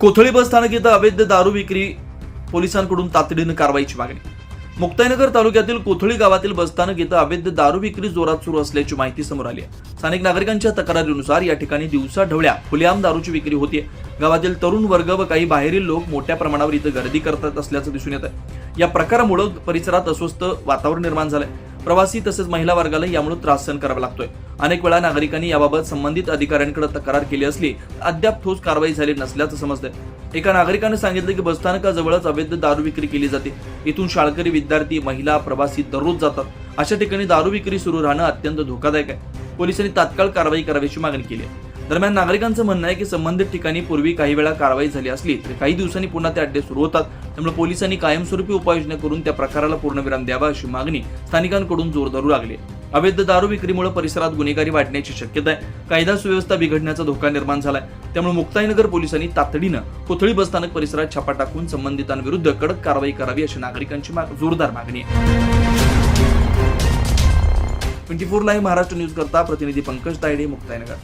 कोथळी बस स्थानक इथं अवैध दारू विक्री पोलिसांकडून तातडीनं कारवाईची मागणी. मुक्ताईनगर तालुक्यातील कोथळी गावातील बसस्थानक इथं अवैध दारू विक्री जोरात सुरू असल्याची माहिती समोर आली आहे. स्थानिक नागरिकांच्या तक्रारीनुसार या ठिकाणी दिवसा ढवळ्या खुलेआम दारूची विक्री होतीये. गावातील तरुण वर्ग व काही बाहेरील लोक मोठ्या प्रमाणावर इथं गर्दी करतात असल्याचं दिसून येत आहे या प्रकारामुळे परिसरात अस्वस्थ वातावरण निर्माण झालंय. प्रवासी तसेच महिला वर्गाला यामुळे त्रास सहन करावा लागतोय. अनेक वेळा नागरिकांनी याबाबत संबंधित अधिकाऱ्यांकडे तक्रार केली असली अद्याप ठोस कारवाई झाली नसल्याचं समजतंय. एका नागरिकाने सांगितलं की बसस्थानकाजवळच अवैध दारू विक्री केली जाते. इथून शाळकरी विद्यार्थी महिला प्रवासी दररोज जातात. अशा ठिकाणी दारू विक्री सुरू राहणं अत्यंत धोकादायक आहे. पोलिसांनी तात्काळ कारवाई करावीची मागणी केली आहे. दरम्यान नागरिकांचं म्हणणं आहे की संबंधित ठिकाणी पूर्वी काही वेळा कारवाई झाली असली तरी काही दिवसांनी पुन्हा ते अड्डे सुरू होतात. त्यामुळे पोलिसांनी कायमस्वरूपी उपाययोजना करून त्या प्रकाराला पूर्णविराम द्यावा अशी मागणी स्थानिकांकडून जोर धरू लागली आहे. अवैध दारू विक्रीमुळे परिसरात गुन्हेगारी वाढण्याची शक्यता आहे. कायदा सुव्यवस्था बिघडण्याचा धोका निर्माण झालाय. त्यामुळे मुक्ताईनगर पोलिसांनी तातडीनं कोथळी बसस्थानक परिसरात छापा टाकून संबंधितांविरुद्ध कडक कारवाई करावी अशी नागरिकांची माग- जोरदार मागणी आहे. Twenty four live Maharashtra news करता प्रतिनिधी पंकज तायडे मुक्ताईनगर.